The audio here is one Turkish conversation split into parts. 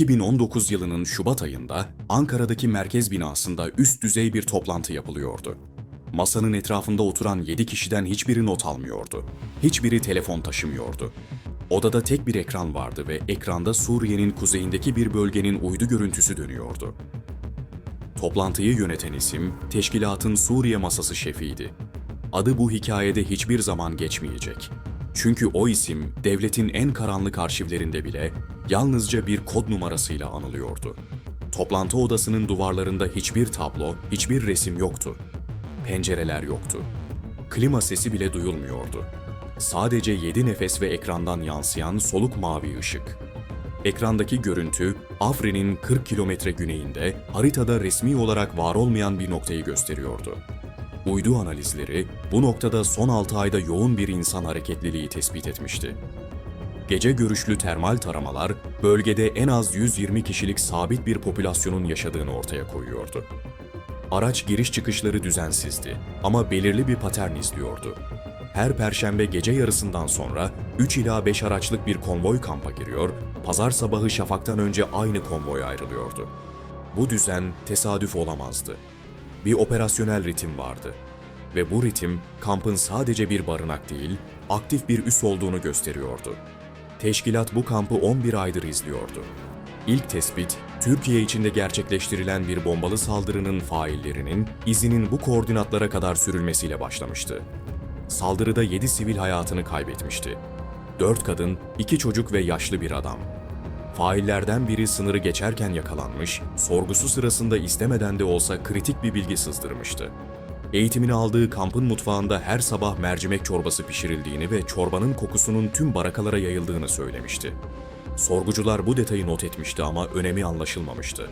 2019 yılının Şubat ayında Ankara'daki merkez binasında üst düzey bir toplantı yapılıyordu. Masanın etrafında oturan 7 kişiden hiçbiri not almıyordu. Hiçbiri telefon taşımıyordu. Odada tek bir ekran vardı ve ekranda Suriye'nin kuzeyindeki bir bölgenin uydu görüntüsü dönüyordu. Toplantıyı yöneten isim, teşkilatın Suriye masası şefiydi. Adı bu hikayede hiçbir zaman geçmeyecek. Çünkü o isim devletin en karanlık arşivlerinde bile yalnızca bir kod numarasıyla anılıyordu. Toplantı odasının duvarlarında hiçbir tablo, hiçbir resim yoktu. Pencereler yoktu. Klima sesi bile duyulmuyordu. Sadece yedi nefes ve ekrandan yansıyan soluk mavi ışık. Ekrandaki görüntü, Afrin'in 40 kilometre güneyinde haritada resmi olarak var olmayan bir noktayı gösteriyordu. Uydu analizleri bu noktada son 6 ayda yoğun bir insan hareketliliği tespit etmişti. Gece görüşlü termal taramalar bölgede en az 120 kişilik sabit bir popülasyonun yaşadığını ortaya koyuyordu. Araç giriş çıkışları düzensizdi ama belirli bir patern izliyordu. Her perşembe gece yarısından sonra 3 ila 5 araçlık bir konvoy kampa giriyor, pazar sabahı şafaktan önce aynı konvoy ayrılıyordu. Bu düzen tesadüf olamazdı. Bir operasyonel ritim vardı. Ve bu ritim kampın sadece bir barınak değil, aktif bir üs olduğunu gösteriyordu. Teşkilat bu kampı 11 aydır izliyordu. İlk tespit, Türkiye içinde gerçekleştirilen bir bombalı saldırının faillerinin izinin bu koordinatlara kadar sürülmesiyle başlamıştı. Saldırıda 7 sivil hayatını kaybetmişti. 4 kadın, 2 çocuk ve yaşlı bir adam. Faillerden biri sınırı geçerken yakalanmış, sorgusu sırasında istemeden de olsa kritik bir bilgi sızdırmıştı. Eğitimini aldığı kampın mutfağında her sabah mercimek çorbası pişirildiğini ve çorbanın kokusunun tüm barakalara yayıldığını söylemişti. Sorgucular bu detayı not etmişti ama önemi anlaşılmamıştı.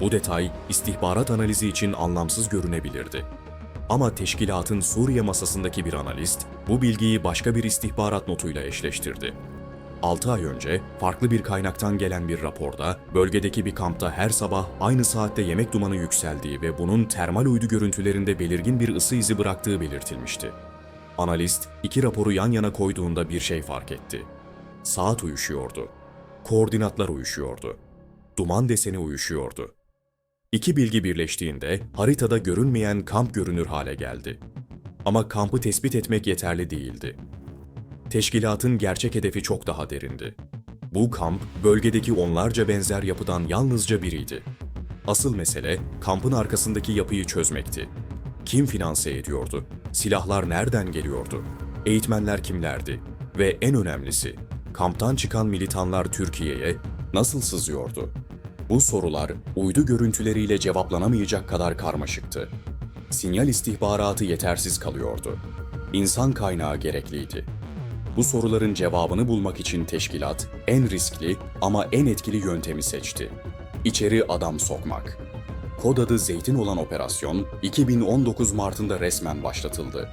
Bu detay istihbarat analizi için anlamsız görünebilirdi. Ama teşkilatın Suriye masasındaki bir analist bu bilgiyi başka bir istihbarat notuyla eşleştirdi. 6 ay önce farklı bir kaynaktan gelen bir raporda bölgedeki bir kampta her sabah aynı saatte yemek dumanı yükseldiği ve bunun termal uydu görüntülerinde belirgin bir ısı izi bıraktığı belirtilmişti. Analist iki raporu yan yana koyduğunda bir şey fark etti. Saat uyuşuyordu. Koordinatlar uyuşuyordu. Duman deseni uyuşuyordu. İki bilgi birleştiğinde haritada görünmeyen kamp görünür hale geldi. Ama kampı tespit etmek yeterli değildi. Teşkilatın gerçek hedefi çok daha derindi. Bu kamp, bölgedeki onlarca benzer yapıdan yalnızca biriydi. Asıl mesele, kampın arkasındaki yapıyı çözmekti. Kim finanse ediyordu? Silahlar nereden geliyordu? Eğitmenler kimlerdi? Ve en önemlisi, kamptan çıkan militanlar Türkiye'ye nasıl sızıyordu? Bu sorular uydu görüntüleriyle cevaplanamayacak kadar karmaşıktı. Sinyal istihbaratı yetersiz kalıyordu. İnsan kaynağı gerekliydi. Bu soruların cevabını bulmak için teşkilat en riskli ama en etkili yöntemi seçti. İçeri adam sokmak. Kod adı Zeytin olan operasyon 2019 Mart'ında resmen başlatıldı.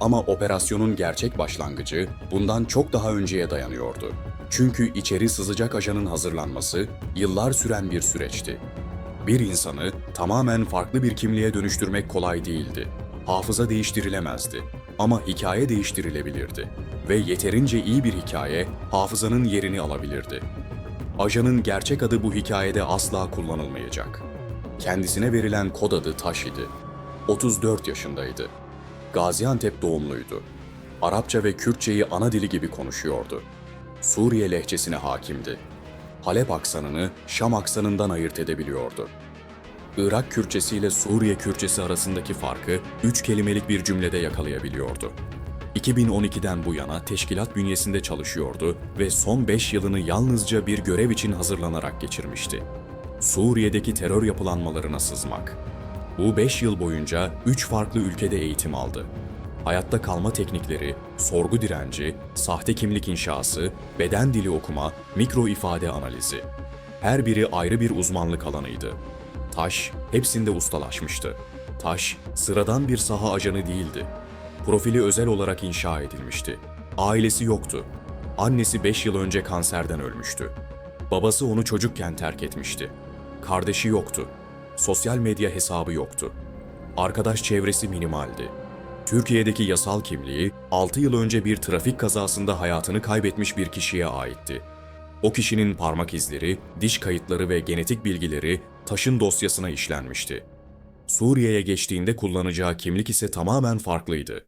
Ama operasyonun gerçek başlangıcı bundan çok daha önceye dayanıyordu. Çünkü içeri sızacak ajanın hazırlanması yıllar süren bir süreçti. Bir insanı tamamen farklı bir kimliğe dönüştürmek kolay değildi. Hafıza değiştirilemezdi ama hikaye değiştirilebilirdi ve yeterince iyi bir hikaye hafızanın yerini alabilirdi. Ajanın gerçek adı bu hikayede asla kullanılmayacak. Kendisine verilen kod adı Taş idi. 34 yaşındaydı. Gaziantep doğumluydu. Arapça ve Kürtçeyi ana dili gibi konuşuyordu. Suriye lehçesine hakimdi. Halep aksanını Şam aksanından ayırt edebiliyordu. Irak Kürtçesi ile Suriye Kürtçesi arasındaki farkı üç kelimelik bir cümlede yakalayabiliyordu. 2012'den bu yana teşkilat bünyesinde çalışıyordu ve son 5 yılını yalnızca bir görev için hazırlanarak geçirmişti. Suriye'deki terör yapılanmalarına sızmak. Bu 5 yıl boyunca 3 farklı ülkede eğitim aldı. Hayatta kalma teknikleri, sorgu direnci, sahte kimlik inşası, beden dili okuma, mikro ifade analizi. Her biri ayrı bir uzmanlık alanıydı. Taş hepsinde ustalaşmıştı. Taş sıradan bir saha ajanı değildi. Profili özel olarak inşa edilmişti. Ailesi yoktu. Annesi 5 yıl önce kanserden ölmüştü. Babası onu çocukken terk etmişti. Kardeşi yoktu. Sosyal medya hesabı yoktu. Arkadaş çevresi minimaldi. Türkiye'deki yasal kimliği 6 yıl önce bir trafik kazasında hayatını kaybetmiş bir kişiye aitti. O kişinin parmak izleri, diş kayıtları ve genetik bilgileri taşın dosyasına işlenmişti. Suriye'ye geçtiğinde kullanacağı kimlik ise tamamen farklıydı.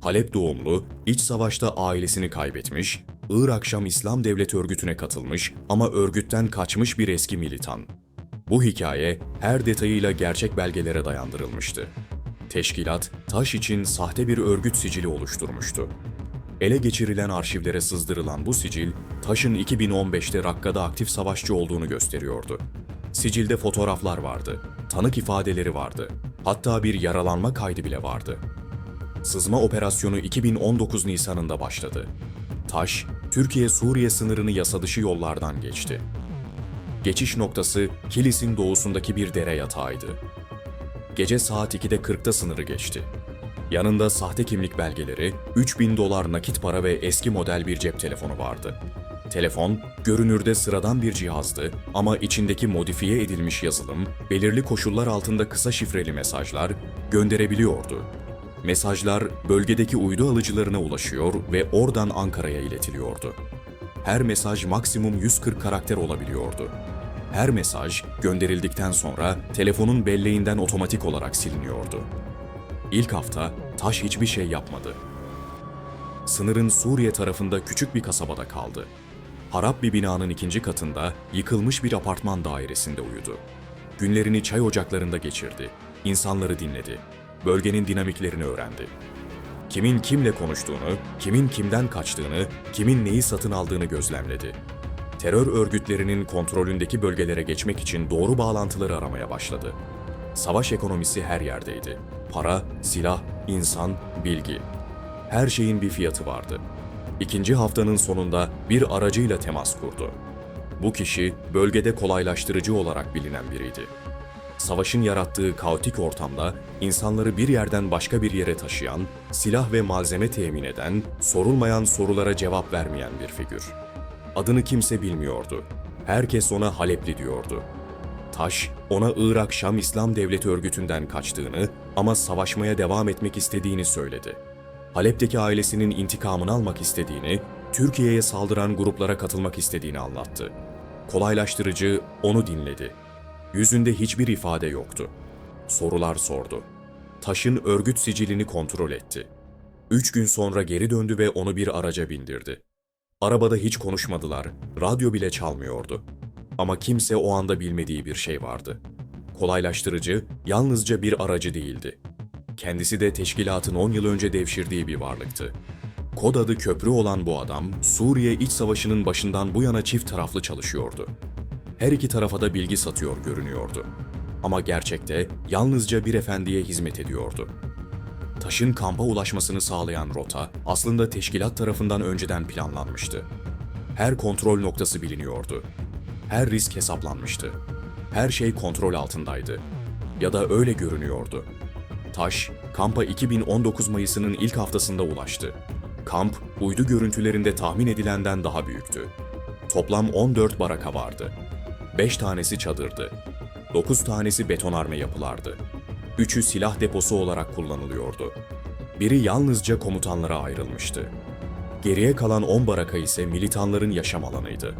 Halep doğumlu, iç savaşta ailesini kaybetmiş, Irak Şam İslam Devleti örgütüne katılmış ama örgütten kaçmış bir eski militan. Bu hikaye her detayıyla gerçek belgelere dayandırılmıştı. Teşkilat, Taş için sahte bir örgüt sicili oluşturmuştu. Ele geçirilen arşivlere sızdırılan bu sicil, Taş'ın 2015'te Rakka'da aktif savaşçı olduğunu gösteriyordu. Sicilde fotoğraflar vardı, tanık ifadeleri vardı, hatta bir yaralanma kaydı bile vardı. Sızma operasyonu 2019 Nisan'ında başladı. Taş, Türkiye-Suriye sınırını yasa dışı yollardan geçti. Geçiş noktası Kilis'in doğusundaki bir dere yatağıydı. Gece saat 2'de 40'ta sınırı geçti. Yanında sahte kimlik belgeleri, 3000 dolar nakit para ve eski model bir cep telefonu vardı. Telefon, görünürde sıradan bir cihazdı ama içindeki modifiye edilmiş yazılım, belirli koşullar altında kısa şifreli mesajlar gönderebiliyordu. Mesajlar bölgedeki uydu alıcılarına ulaşıyor ve oradan Ankara'ya iletiliyordu. Her mesaj maksimum 140 karakter olabiliyordu. Her mesaj gönderildikten sonra telefonun belleğinden otomatik olarak siliniyordu. İlk hafta Taş hiçbir şey yapmadı. Sınırın Suriye tarafında küçük bir kasabada kaldı. Harap bir binanın ikinci katında yıkılmış bir apartman dairesinde uyudu. Günlerini çay ocaklarında geçirdi. İnsanları dinledi. Bölgenin dinamiklerini öğrendi. Kimin kimle konuştuğunu, kimin kimden kaçtığını, kimin neyi satın aldığını gözlemledi. Terör örgütlerinin kontrolündeki bölgelere geçmek için doğru bağlantıları aramaya başladı. Savaş ekonomisi her yerdeydi. Para, silah, insan, bilgi. Her şeyin bir fiyatı vardı. İkinci haftanın sonunda bir aracıyla temas kurdu. Bu kişi bölgede kolaylaştırıcı olarak bilinen biriydi. Savaşın yarattığı kaotik ortamda insanları bir yerden başka bir yere taşıyan, silah ve malzeme temin eden, sorulmayan sorulara cevap vermeyen bir figür. Adını kimse bilmiyordu. Herkes ona Halepli diyordu. Taş, ona Irak Şam İslam Devleti örgütünden kaçtığını ama savaşmaya devam etmek istediğini söyledi. Halep'teki ailesinin intikamını almak istediğini, Türkiye'ye saldıran gruplara katılmak istediğini anlattı. Kolaylaştırıcı onu dinledi. Yüzünde hiçbir ifade yoktu. Sorular sordu. Taş'ın örgüt sicilini kontrol etti. Üç gün sonra geri döndü ve onu bir araca bindirdi. Arabada hiç konuşmadılar, radyo bile çalmıyordu. Ama kimse o anda bilmediği bir şey vardı. Kolaylaştırıcı yalnızca bir aracı değildi. Kendisi de teşkilatın 10 yıl önce devşirdiği bir varlıktı. Kod adı köprü olan bu adam, Suriye İç Savaşı'nın başından bu yana çift taraflı çalışıyordu. Her iki tarafa da bilgi satıyor görünüyordu. Ama gerçekte yalnızca bir efendiye hizmet ediyordu. Taşın kampa ulaşmasını sağlayan rota aslında teşkilat tarafından önceden planlanmıştı. Her kontrol noktası biliniyordu. Her risk hesaplanmıştı. Her şey kontrol altındaydı. Ya da öyle görünüyordu. Taş, kampa 2019 Mayıs'ının ilk haftasında ulaştı. Kamp, uydu görüntülerinde tahmin edilenden daha büyüktü. Toplam 14 baraka vardı. 5 tanesi çadırdı. 9 tanesi betonarme yapılardı. Üçü silah deposu olarak kullanılıyordu. Biri yalnızca komutanlara ayrılmıştı. Geriye kalan 10 baraka ise militanların yaşam alanıydı.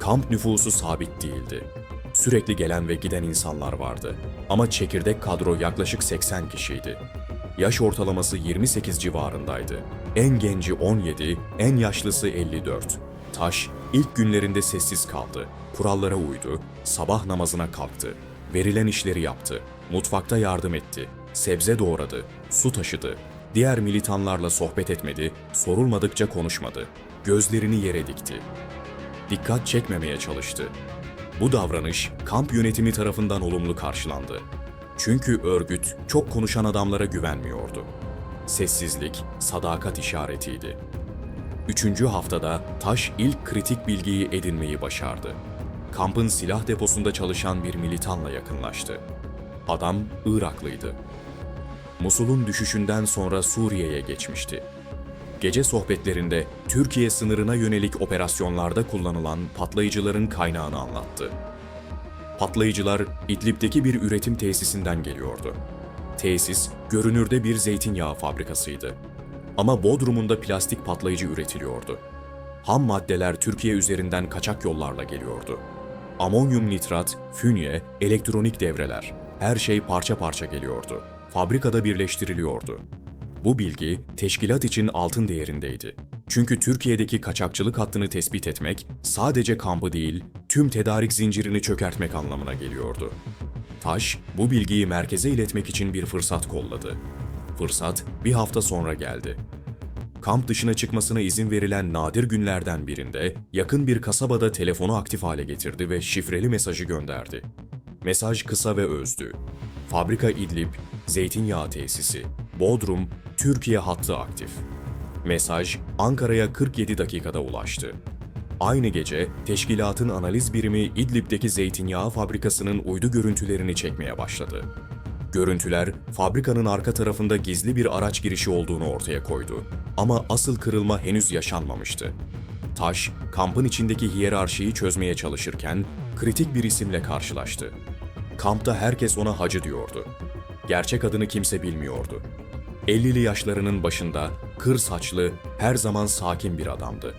Kamp nüfusu sabit değildi. Sürekli gelen ve giden insanlar vardı. Ama çekirdek kadro yaklaşık 80 kişiydi. Yaş ortalaması 28 civarındaydı. En genci 17, en yaşlısı 54. Taş ilk günlerinde sessiz kaldı. Kurallara uydu, sabah namazına kalktı. Verilen işleri yaptı. Mutfakta yardım etti. Sebze doğradı, su taşıdı. Diğer militanlarla sohbet etmedi, sorulmadıkça konuşmadı. Gözlerini yere dikti dikkat çekmemeye çalıştı. Bu davranış kamp yönetimi tarafından olumlu karşılandı. Çünkü örgüt çok konuşan adamlara güvenmiyordu. Sessizlik, sadakat işaretiydi. Üçüncü haftada Taş ilk kritik bilgiyi edinmeyi başardı. Kampın silah deposunda çalışan bir militanla yakınlaştı. Adam Iraklıydı. Musul'un düşüşünden sonra Suriye'ye geçmişti. Gece sohbetlerinde Türkiye sınırına yönelik operasyonlarda kullanılan patlayıcıların kaynağını anlattı. Patlayıcılar İdlib'deki bir üretim tesisinden geliyordu. Tesis, görünürde bir zeytinyağı fabrikasıydı. Ama Bodrum'unda plastik patlayıcı üretiliyordu. ham maddeler Türkiye üzerinden kaçak yollarla geliyordu. Amonyum nitrat, fünye, elektronik devreler, her şey parça parça geliyordu. Fabrikada birleştiriliyordu. Bu bilgi teşkilat için altın değerindeydi. Çünkü Türkiye'deki kaçakçılık hattını tespit etmek sadece kampı değil, tüm tedarik zincirini çökertmek anlamına geliyordu. Taş, bu bilgiyi merkeze iletmek için bir fırsat kolladı. Fırsat bir hafta sonra geldi. Kamp dışına çıkmasına izin verilen nadir günlerden birinde yakın bir kasabada telefonu aktif hale getirdi ve şifreli mesajı gönderdi. Mesaj kısa ve özdü. Fabrika İdlib, zeytinyağı tesisi, Bodrum, Türkiye hattı aktif. Mesaj Ankara'ya 47 dakikada ulaştı. Aynı gece teşkilatın analiz birimi İdlib'deki zeytinyağı fabrikasının uydu görüntülerini çekmeye başladı. Görüntüler, fabrikanın arka tarafında gizli bir araç girişi olduğunu ortaya koydu. Ama asıl kırılma henüz yaşanmamıştı. Taş, kampın içindeki hiyerarşiyi çözmeye çalışırken kritik bir isimle karşılaştı. Kampta herkes ona hacı diyordu. Gerçek adını kimse bilmiyordu. 50'li yaşlarının başında, kır saçlı, her zaman sakin bir adamdı.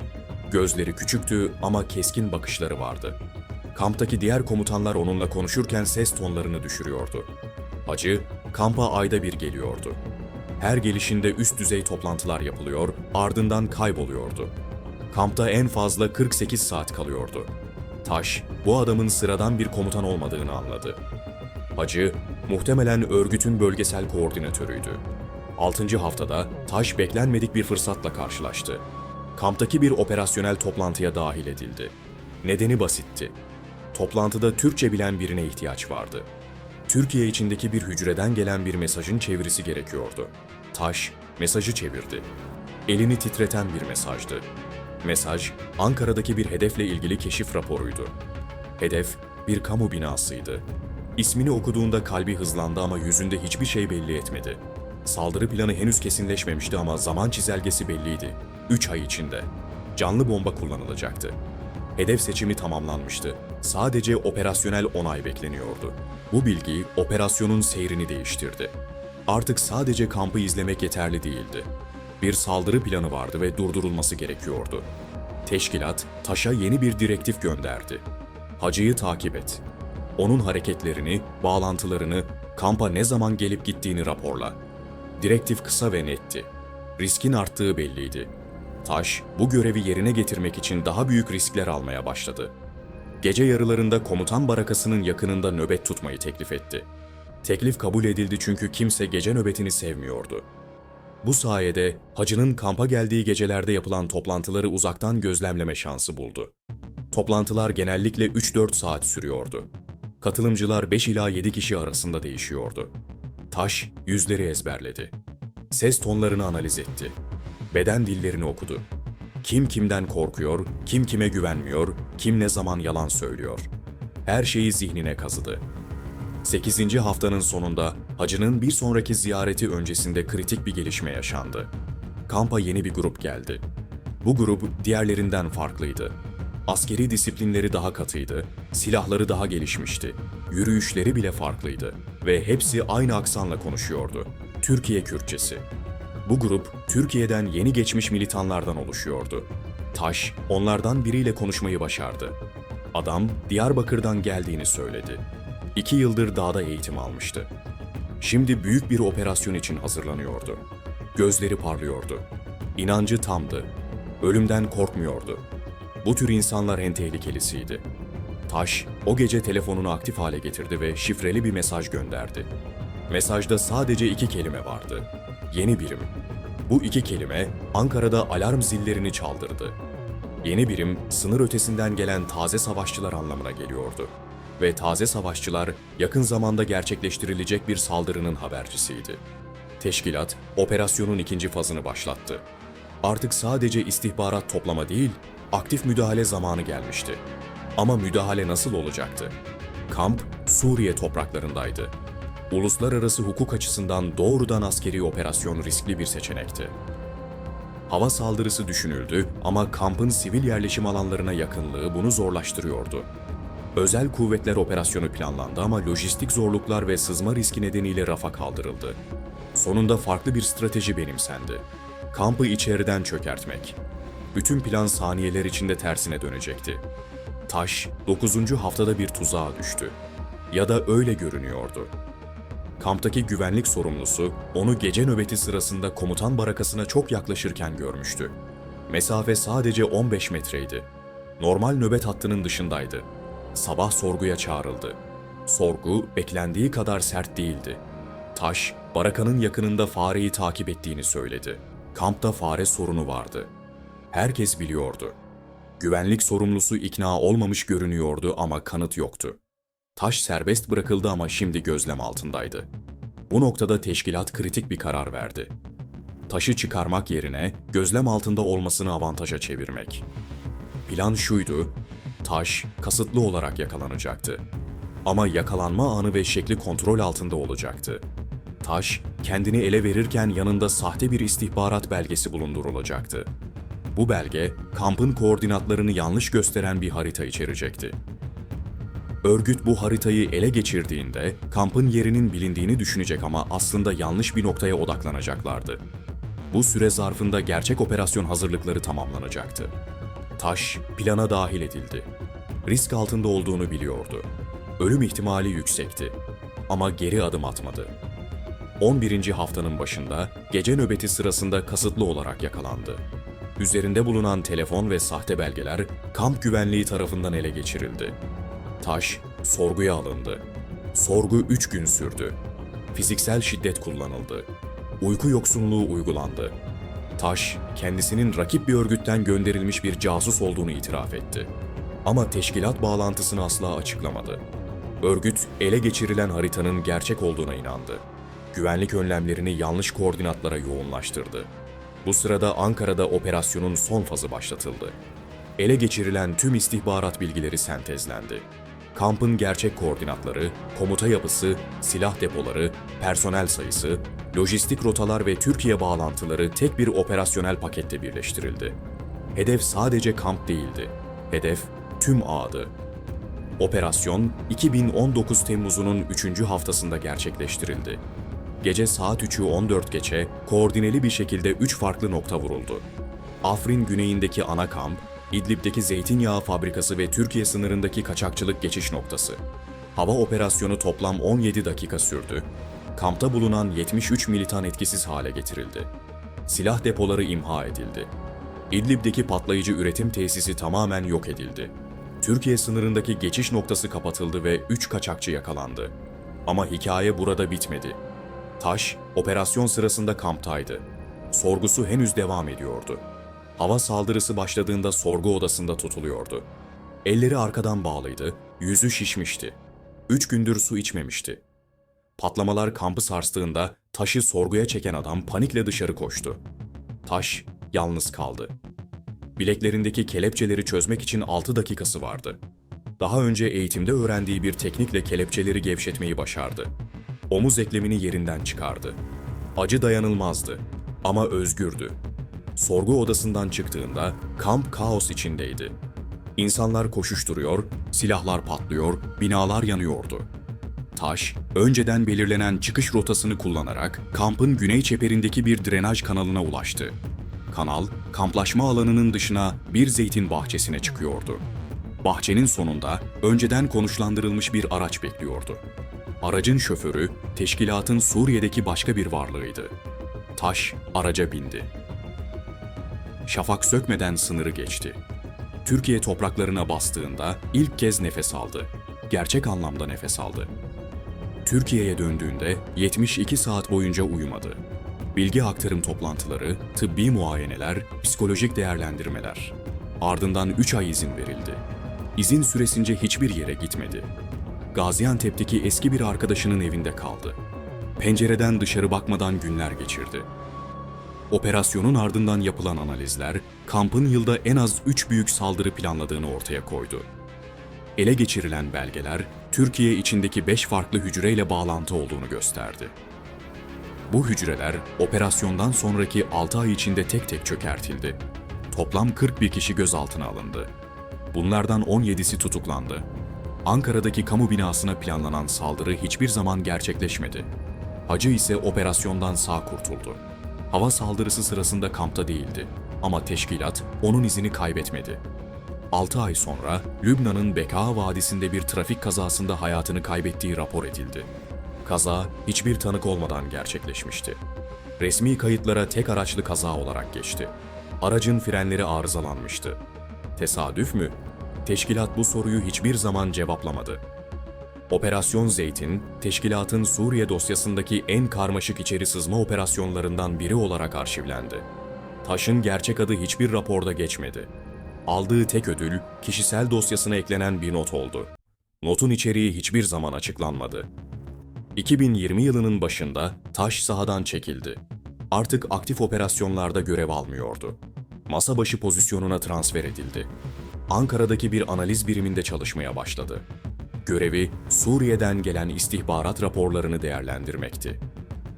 Gözleri küçüktü ama keskin bakışları vardı. Kamptaki diğer komutanlar onunla konuşurken ses tonlarını düşürüyordu. Hacı, kampa ayda bir geliyordu. Her gelişinde üst düzey toplantılar yapılıyor, ardından kayboluyordu. Kampta en fazla 48 saat kalıyordu. Taş, bu adamın sıradan bir komutan olmadığını anladı. Hacı, muhtemelen örgütün bölgesel koordinatörüydü. 6. haftada Taş beklenmedik bir fırsatla karşılaştı. Kamptaki bir operasyonel toplantıya dahil edildi. Nedeni basitti. Toplantıda Türkçe bilen birine ihtiyaç vardı. Türkiye içindeki bir hücreden gelen bir mesajın çevirisi gerekiyordu. Taş, mesajı çevirdi. Elini titreten bir mesajdı. Mesaj, Ankara'daki bir hedefle ilgili keşif raporuydu. Hedef, bir kamu binasıydı. İsmini okuduğunda kalbi hızlandı ama yüzünde hiçbir şey belli etmedi. Saldırı planı henüz kesinleşmemişti ama zaman çizelgesi belliydi. 3 ay içinde. Canlı bomba kullanılacaktı. Hedef seçimi tamamlanmıştı. Sadece operasyonel onay bekleniyordu. Bu bilgi operasyonun seyrini değiştirdi. Artık sadece kampı izlemek yeterli değildi. Bir saldırı planı vardı ve durdurulması gerekiyordu. Teşkilat Taş'a yeni bir direktif gönderdi. Hacı'yı takip et. Onun hareketlerini, bağlantılarını, kampa ne zaman gelip gittiğini raporla. Direktif kısa ve netti. Riskin arttığı belliydi. Taş, bu görevi yerine getirmek için daha büyük riskler almaya başladı. Gece yarılarında komutan barakasının yakınında nöbet tutmayı teklif etti. Teklif kabul edildi çünkü kimse gece nöbetini sevmiyordu. Bu sayede hacının kampa geldiği gecelerde yapılan toplantıları uzaktan gözlemleme şansı buldu. Toplantılar genellikle 3-4 saat sürüyordu. Katılımcılar 5 ila 7 kişi arasında değişiyordu. Taş yüzleri ezberledi. Ses tonlarını analiz etti. Beden dillerini okudu. Kim kimden korkuyor, kim kime güvenmiyor, kim ne zaman yalan söylüyor. Her şeyi zihnine kazıdı. 8. haftanın sonunda hacının bir sonraki ziyareti öncesinde kritik bir gelişme yaşandı. Kampa yeni bir grup geldi. Bu grup diğerlerinden farklıydı. Askeri disiplinleri daha katıydı, silahları daha gelişmişti, yürüyüşleri bile farklıydı ve hepsi aynı aksanla konuşuyordu. Türkiye Kürtçesi. Bu grup Türkiye'den yeni geçmiş militanlardan oluşuyordu. Taş onlardan biriyle konuşmayı başardı. Adam Diyarbakır'dan geldiğini söyledi. İki yıldır dağda eğitim almıştı. Şimdi büyük bir operasyon için hazırlanıyordu. Gözleri parlıyordu. İnancı tamdı. Ölümden korkmuyordu. Bu tür insanlar en tehlikelisiydi. Taş, o gece telefonunu aktif hale getirdi ve şifreli bir mesaj gönderdi. Mesajda sadece iki kelime vardı. Yeni birim. Bu iki kelime Ankara'da alarm zillerini çaldırdı. Yeni birim, sınır ötesinden gelen taze savaşçılar anlamına geliyordu. Ve taze savaşçılar yakın zamanda gerçekleştirilecek bir saldırının habercisiydi. Teşkilat, operasyonun ikinci fazını başlattı. Artık sadece istihbarat toplama değil, aktif müdahale zamanı gelmişti. Ama müdahale nasıl olacaktı? Kamp, Suriye topraklarındaydı. Uluslararası hukuk açısından doğrudan askeri operasyon riskli bir seçenekti. Hava saldırısı düşünüldü ama kampın sivil yerleşim alanlarına yakınlığı bunu zorlaştırıyordu. Özel kuvvetler operasyonu planlandı ama lojistik zorluklar ve sızma riski nedeniyle rafa kaldırıldı. Sonunda farklı bir strateji benimsendi. Kampı içeriden çökertmek. Bütün plan saniyeler içinde tersine dönecekti. Taş, 9. haftada bir tuzağa düştü. Ya da öyle görünüyordu. Kamptaki güvenlik sorumlusu onu gece nöbeti sırasında komutan barakasına çok yaklaşırken görmüştü. Mesafe sadece 15 metreydi. Normal nöbet hattının dışındaydı. Sabah sorguya çağrıldı. Sorgu beklendiği kadar sert değildi. Taş, barakanın yakınında fareyi takip ettiğini söyledi. Kampta fare sorunu vardı. Herkes biliyordu. Güvenlik sorumlusu ikna olmamış görünüyordu ama kanıt yoktu. Taş serbest bırakıldı ama şimdi gözlem altındaydı. Bu noktada teşkilat kritik bir karar verdi. Taşı çıkarmak yerine gözlem altında olmasını avantaja çevirmek. Plan şuydu, taş kasıtlı olarak yakalanacaktı. Ama yakalanma anı ve şekli kontrol altında olacaktı. Taş, kendini ele verirken yanında sahte bir istihbarat belgesi bulundurulacaktı. Bu belge, kampın koordinatlarını yanlış gösteren bir harita içerecekti. Örgüt bu haritayı ele geçirdiğinde kampın yerinin bilindiğini düşünecek ama aslında yanlış bir noktaya odaklanacaklardı. Bu süre zarfında gerçek operasyon hazırlıkları tamamlanacaktı. Taş plana dahil edildi. Risk altında olduğunu biliyordu. Ölüm ihtimali yüksekti. Ama geri adım atmadı. 11. haftanın başında gece nöbeti sırasında kasıtlı olarak yakalandı. Üzerinde bulunan telefon ve sahte belgeler kamp güvenliği tarafından ele geçirildi. Taş sorguya alındı. Sorgu 3 gün sürdü. Fiziksel şiddet kullanıldı. Uyku yoksunluğu uygulandı. Taş, kendisinin rakip bir örgütten gönderilmiş bir casus olduğunu itiraf etti. Ama teşkilat bağlantısını asla açıklamadı. Örgüt, ele geçirilen haritanın gerçek olduğuna inandı. Güvenlik önlemlerini yanlış koordinatlara yoğunlaştırdı. Bu sırada Ankara'da operasyonun son fazı başlatıldı. Ele geçirilen tüm istihbarat bilgileri sentezlendi. Kampın gerçek koordinatları, komuta yapısı, silah depoları, personel sayısı, lojistik rotalar ve Türkiye bağlantıları tek bir operasyonel pakette birleştirildi. Hedef sadece kamp değildi. Hedef tüm ağdı. Operasyon 2019 Temmuz'unun 3. haftasında gerçekleştirildi. Gece saat 3'ü 14 geçe koordineli bir şekilde 3 farklı nokta vuruldu. Afrin güneyindeki ana kamp, İdlib'deki zeytinyağı fabrikası ve Türkiye sınırındaki kaçakçılık geçiş noktası. Hava operasyonu toplam 17 dakika sürdü. Kampta bulunan 73 militan etkisiz hale getirildi. Silah depoları imha edildi. İdlib'deki patlayıcı üretim tesisi tamamen yok edildi. Türkiye sınırındaki geçiş noktası kapatıldı ve 3 kaçakçı yakalandı. Ama hikaye burada bitmedi. Taş, operasyon sırasında kamptaydı. Sorgusu henüz devam ediyordu. Hava saldırısı başladığında sorgu odasında tutuluyordu. Elleri arkadan bağlıydı, yüzü şişmişti. Üç gündür su içmemişti. Patlamalar kampı sarstığında taşı sorguya çeken adam panikle dışarı koştu. Taş yalnız kaldı. Bileklerindeki kelepçeleri çözmek için 6 dakikası vardı. Daha önce eğitimde öğrendiği bir teknikle kelepçeleri gevşetmeyi başardı. Omuz eklemini yerinden çıkardı. Acı dayanılmazdı ama özgürdü. Sorgu odasından çıktığında kamp kaos içindeydi. İnsanlar koşuşturuyor, silahlar patlıyor, binalar yanıyordu. Taş, önceden belirlenen çıkış rotasını kullanarak kampın güney çeperindeki bir drenaj kanalına ulaştı. Kanal, kamplaşma alanının dışına bir zeytin bahçesine çıkıyordu. Bahçenin sonunda önceden konuşlandırılmış bir araç bekliyordu. Aracın şoförü, teşkilatın Suriye'deki başka bir varlığıydı. Taş araca bindi. Şafak sökmeden sınırı geçti. Türkiye topraklarına bastığında ilk kez nefes aldı. Gerçek anlamda nefes aldı. Türkiye'ye döndüğünde 72 saat boyunca uyumadı. Bilgi aktarım toplantıları, tıbbi muayeneler, psikolojik değerlendirmeler. Ardından 3 ay izin verildi. İzin süresince hiçbir yere gitmedi. Gaziantep'teki eski bir arkadaşının evinde kaldı. Pencereden dışarı bakmadan günler geçirdi. Operasyonun ardından yapılan analizler, kampın yılda en az 3 büyük saldırı planladığını ortaya koydu. Ele geçirilen belgeler, Türkiye içindeki 5 farklı hücreyle bağlantı olduğunu gösterdi. Bu hücreler operasyondan sonraki 6 ay içinde tek tek çökertildi. Toplam 41 kişi gözaltına alındı. Bunlardan 17'si tutuklandı. Ankara'daki kamu binasına planlanan saldırı hiçbir zaman gerçekleşmedi. Hacı ise operasyondan sağ kurtuldu. Hava saldırısı sırasında kampta değildi. Ama teşkilat onun izini kaybetmedi. 6 ay sonra Lübnan'ın Beka Vadisi'nde bir trafik kazasında hayatını kaybettiği rapor edildi. Kaza hiçbir tanık olmadan gerçekleşmişti. Resmi kayıtlara tek araçlı kaza olarak geçti. Aracın frenleri arızalanmıştı. Tesadüf mü? Teşkilat bu soruyu hiçbir zaman cevaplamadı. Operasyon Zeytin, teşkilatın Suriye dosyasındaki en karmaşık içeri sızma operasyonlarından biri olarak arşivlendi. Taş'ın gerçek adı hiçbir raporda geçmedi. Aldığı tek ödül, kişisel dosyasına eklenen bir not oldu. Notun içeriği hiçbir zaman açıklanmadı. 2020 yılının başında Taş sahadan çekildi. Artık aktif operasyonlarda görev almıyordu. Masa başı pozisyonuna transfer edildi. Ankara'daki bir analiz biriminde çalışmaya başladı. Görevi Suriye'den gelen istihbarat raporlarını değerlendirmekti.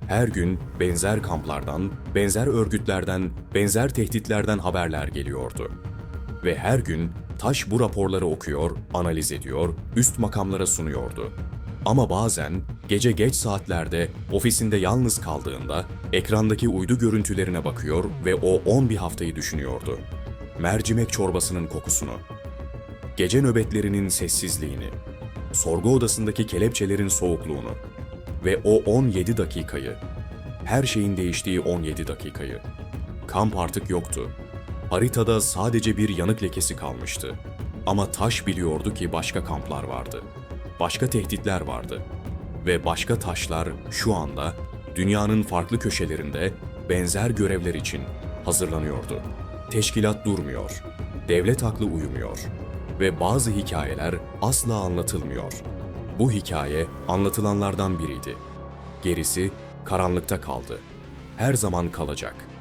Her gün benzer kamplardan, benzer örgütlerden, benzer tehditlerden haberler geliyordu. Ve her gün Taş bu raporları okuyor, analiz ediyor, üst makamlara sunuyordu. Ama bazen gece geç saatlerde ofisinde yalnız kaldığında ekrandaki uydu görüntülerine bakıyor ve o 11 haftayı düşünüyordu. Mercimek çorbasının kokusunu, gece nöbetlerinin sessizliğini, sorgu odasındaki kelepçelerin soğukluğunu ve o 17 dakikayı, her şeyin değiştiği 17 dakikayı. Kamp artık yoktu. Haritada sadece bir yanık lekesi kalmıştı. Ama taş biliyordu ki başka kamplar vardı. Başka tehditler vardı. Ve başka taşlar şu anda dünyanın farklı köşelerinde benzer görevler için hazırlanıyordu. Teşkilat durmuyor. Devlet aklı uyumuyor. Ve bazı hikayeler asla anlatılmıyor. Bu hikaye anlatılanlardan biriydi. Gerisi karanlıkta kaldı. Her zaman kalacak.''